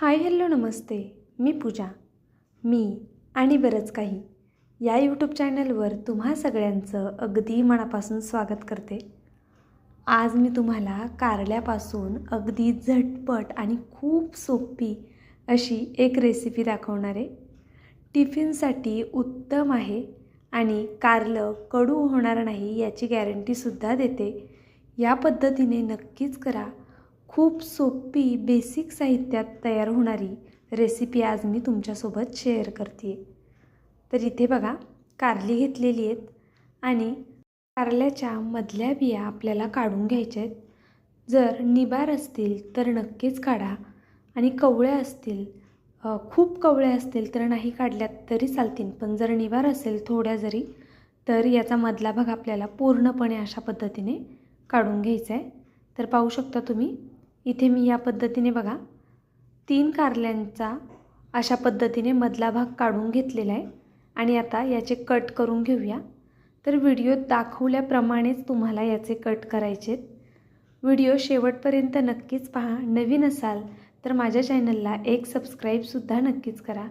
Hi hello नमस्ते मी पूजा. मी आणि बरंच काही या यूट्यूब चॅनलवर तुम्हा सगळ्यांचं अगदी मनापासून स्वागत करते. आज मी तुम्हाला कारल्यापासून अगदी झटपट आणि खूप सोपी अशी एक रेसिपी दाखवणार आहे. टिफिनसाठी उत्तम आहे आणि कारलं कडू होणार नाही याची गॅरंटीसुद्धा देते. या पद्धतीने नक्कीच करा. खूप सोपी बेसिक साहित्यात तयार होणारी रेसिपी आज मी तुमच्यासोबत शेअर करते तर इथे बघा कारली घेतलेली आहेत आणि कारल्याच्या मधल्या बिया आपल्याला काढून घ्यायच्या आहेत. जर निबार असतील तर नक्कीच काढा आणि कवळ्या असतील खूप कवळ्या असतील तर नाही काढल्यात तरी चालतील. पण जर निबार असेल थोड्या जरी तर याचा मधला भाग आपल्याला पूर्णपणे अशा पद्धतीने काढून घ्यायचा आहे. तर पाहू शकता तुम्ही इथे मी या पद्धतीने बघा तीन कारल्यांचा अशा पद्धतीने मधला भाग काढून घेतलेला आहे. आणि आता याचे कट करून घेऊया. तर व्हिडिओत दाखवल्याप्रमाणेच तुम्हाला याचे कट करायचे आहेत. व्हिडिओ शेवटपर्यंत नक्कीच पहा. नवीन असाल तर माझ्या चॅनलला एक सबस्क्राईबसुद्धा नक्कीच करा.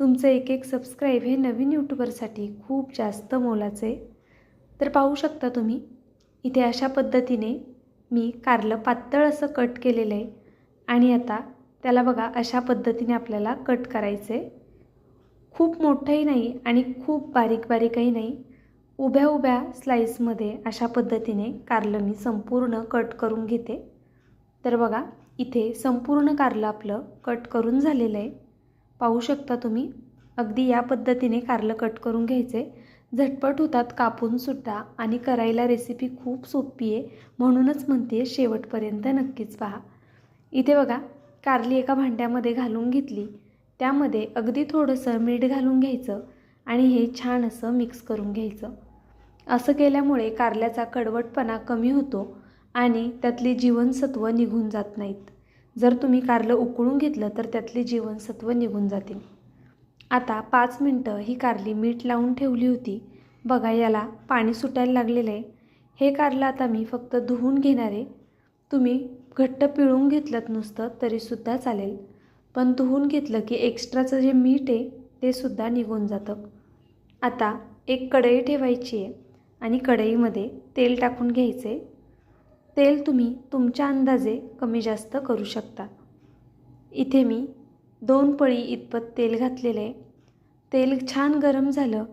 तुमचं एक एक सबस्क्राईब हे नवीन यूट्यूबरसाठी खूप जास्त मोलाचं आहे. तर पाहू शकता तुम्ही इथे अशा पद्धतीने मी कारलं पातळ असं कट केलेलं आहे. आणि आता त्याला बघा अशा पद्धतीने आपल्याला कट करायचं आहे खूप मोठंही नाही आणि खूप बारीक बारीकही नाही. उभ्या उभ्या स्लाईसमध्ये अशा पद्धतीने कारलं मी संपूर्ण कट करून घेते. तर बघा इथे संपूर्ण कारलं आपलं कट करून झालेलं आहे. पाहू शकता तुम्ही अगदी या पद्धतीने कारलं कट करून घ्यायचे झटपट होतात कापून सुद्धा आणि करायला रेसिपी खूप सोपी आहे म्हणूनच म्हणते शेवटपर्यंत नक्कीच पहा. इथे बघा कारली एका भांड्यामध्ये घालून घेतली. त्यामध्ये अगदी थोडंसं मीठ घालून घ्यायचं आणि हे छान असं मिक्स करून घ्यायचं. असं केल्यामुळे कारल्याचा कडवटपणा कमी होतो आणि त्यातली जीवनसत्व निघून जात नाहीत. जर तुम्ही कारलं उकळून घेतलं तर त्यातली जीवनसत्व निघून जातील. आता पाच मिनटं ही कारली मीठ लावून ठेवली होती. बघा याला पाणी सुटायला लागलेलं आहे. हे कारलं आता मी फक्त धुवून घेणार आहे. तुम्ही घट्ट पिळून घेतलं नुसतं तरीसुद्धा चालेल. पण धुवून घेतलं की एक्स्ट्राचं जे मीठ आहे ते सुद्धा निघून जातं. आता एक कढई ठेवायची आहे आणि कढईमध्ये तेल टाकून घ्यायचे तेल तुम्ही तुमच्या अंदाजे कमी जास्त करू शकता. इथे मी दोन पळी इतपत तेल घातलेलं. आहे तेल छान गरम झालं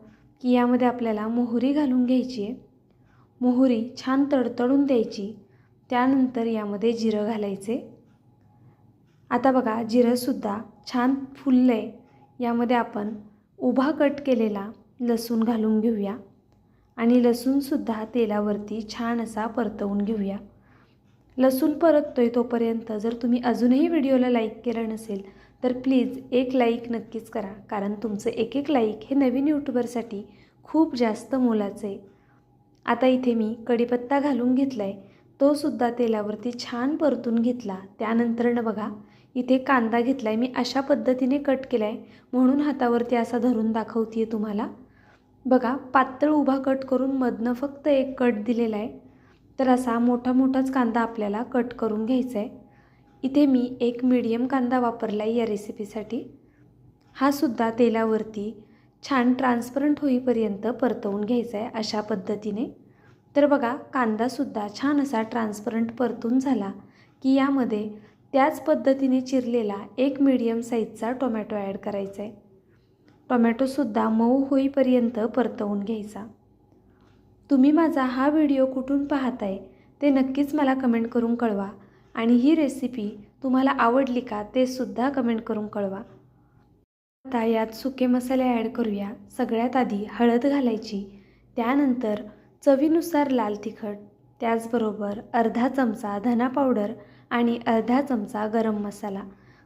की यामध्ये आपल्याला मोहरी घालून घ्यायची आहे. मोहरी छान तडतडून द्यायची. त्यानंतर यामध्ये जिरं घालायचे. आता बघा जिरंसुद्धा छान फुललं आहे यामध्ये आपण उभा कट केलेला लसूण घालून घेऊया. आणि लसूणसुद्धा तेलावरती छान असा परतवून घेऊया. लसूण परततोय तोपर्यंत जर तुम्ही अजूनही व्हिडिओला लाईक केलं नसेल तर प्लीज एक लाईक नक्कीच करा. कारण तुमचं एक एक लाईक हे नवीन यूट्यूबरसाठी खूप जास्त मोलाचं. आहे आता इथे मी कढीपत्ता घालून घेतला आहे तोसुद्धा तेलावरती छान परतून घेतला. त्यानंतरनं बघा इथे कांदा घेतला आहे मी अशा पद्धतीने कट केला आहे म्हणून हातावरती असा धरून दाखवते आहे तुम्हाला. बघा पातळ उभा कट करून मधनं फक्त एक कट दिलेला आहे तर असा मोठा मोठाच कांदा आपल्याला कट करून घ्यायचा आहे इथे मी एक मीडियम कांदा वापरला आहे या रेसिपीसाठी हा सुद्धा तेलावरती छान ट्रान्सपरंट होईपर्यंत परतवून घ्यायचा आहे अशा पद्धतीने. तर बघा कांदासुद्धा छान असा ट्रान्सपरंट परतून झाला की यामध्ये त्याच पद्धतीने चिरलेला एक मीडियम साईजचा टोमॅटो ॲड करायचा आहे टोमॅटोसुद्धा मऊ होईपर्यंत परतवून घ्यायचा. तुम्ही माझा हा व्हिडिओ कुठून पाहताय ते नक्कीच मला कमेंट करून कळवा. आणि ही रेसिपी तुम्हाला आवडली का ते सुद्धा कमेंट करून कळवा. आता यात सुके मसाले ॲड करूया. सगळ्यात आधी हळद घालायची. त्यानंतर चवीनुसार लाल तिखट त्याचबरोबर अर्धा चमचा धना पावडर आणि अर्धा चमचा गरम मसाला.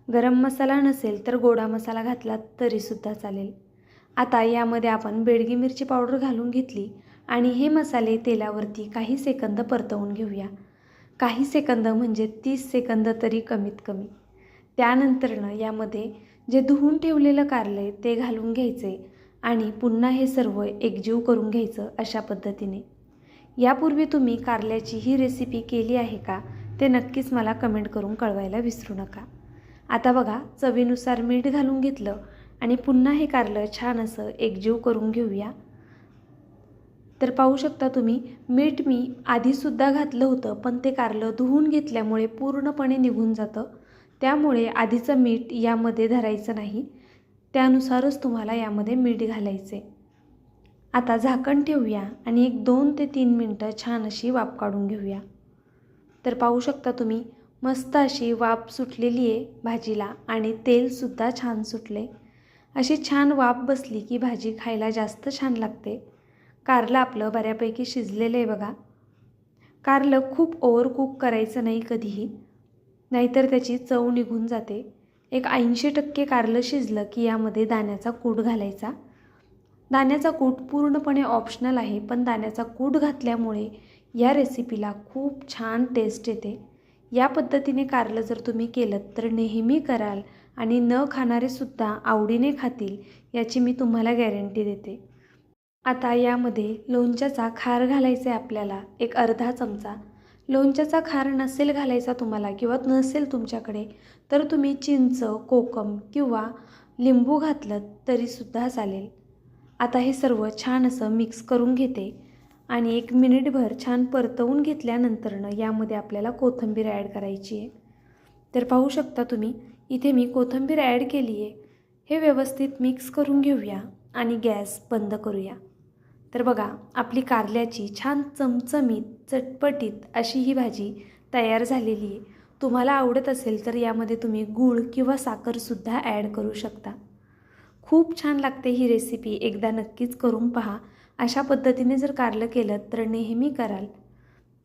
गरम मसाला नसेल तर गोडा मसाला घातला तरीसुद्धा चालेल. आता यामध्ये आपण बेडगी मिरची पावडर घालून घेतली आणि हे मसाले तेलावरती काही सेकंद परतवून घेऊया. काही सेकंद म्हणजे तीस सेकंद तरी कमीत कमी. त्यानंतरनं यामध्ये जे धुवून ठेवलेलं कारलं आहे ते घालून घ्यायचे आणि पुन्हा हे सर्व एकजीव करून घ्यायचं अशा पद्धतीने. यापूर्वी तुम्ही कारल्याची ही रेसिपी केली आहे का? ते नक्कीच मला कमेंट करून कळवायला विसरू नका. आता बघा चवीनुसार मीठ घालून घेतलं आणि पुन्हा हे कारलं छान असं एकजीव करून घेऊया. तर पाहू शकता तुम्ही मीठ मी आधीसुद्धा घातलं होतं पण ते कारलं धुवून घेतल्यामुळे पूर्णपणे निघून जातं. त्यामुळे आधीचं मीठ यामध्ये धरायचं नाही. त्यानुसारच तुम्हाला यामध्ये मीठ घालायचे आता झाकण ठेवूया आणि एक दोन ते तीन मिनटं छान अशी वाफ काढून घेऊया. तर पाहू शकता तुम्ही मस्त अशी वाफ सुटलेली आहे भाजीला आणि तेलसुद्धा छान सुटले अशी छान वाफ बसली की भाजी खायला जास्त छान लागते. कारलं आपलं बऱ्यापैकी शिजलेलं आहे बघा. कारलं खूप ओव्हरकुक करायचं नाही कधीही. नाहीतर त्याची चव निघून जाते. एक ऐंशी टक्के कारलं शिजलं की यामध्ये दाण्याचा कूट घालायचा. दाण्याचा कूट पूर्णपणे ऑप्शनल आहे पण दाण्याचा कूट घातल्यामुळे या रेसिपीला खूप छान टेस्ट येते. या पद्धतीने कारलं जर तुम्ही केलं तर नेहमी कराल आणि न खाणारेसुद्धा आवडीने खातील याची मी तुम्हाला गॅरंटी देते. आता यामध्ये लोणच्याचा खार घालायचा आहे आपल्याला एक अर्धा चमचा. लोणच्याचा खार नसेल घालायचा तुम्हाला किंवा नसेल तुमच्याकडे तर तुम्ही चिंच कोकम किंवा लिंबू घातलं तरीसुद्धा चालेल. आता हे सर्व छान असं मिक्स करून घेते आणि एक मिनिटभर छान परतवून घेतल्यानंतरनं यामध्ये आपल्याला कोथिंबीर ॲड करायची आहे. तर पाहू शकता तुम्ही इथे मी कोथिंबीर ॲड केली आहे. हे व्यवस्थित मिक्स करून घेऊया आणि गॅस बंद करूया. तर बघा आपली कारल्याची छान चमचमीत चटपटीत अशी ही भाजी तयार झालेली आहे. तुम्हाला आवडत असेल तर यामध्ये तुम्ही गूळ किंवा साखरसुद्धा ॲड करू शकता. खूप छान लागते ही रेसिपी एकदा नक्कीच करून पहा. अशा पद्धतीने जर कारलं केलं तर नेहमी कराल.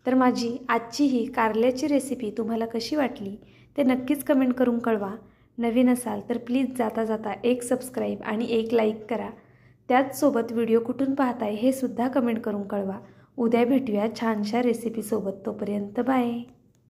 तर माझी आजची ही कारल्याची रेसिपी तुम्हाला कशी वाटली ते नक्कीच कमेंट करून कळवा. नवीन असाल तर प्लीज जाता जाता एक सबस्क्राईब आणि एक लाईक करा. त्याचसोबत व्हिडिओ कुठून पाहताय हे सुद्धा कमेंट करून कळवा. उद्या भेटूया छानशा रेसिपीसोबत. तोपर्यंत बाय.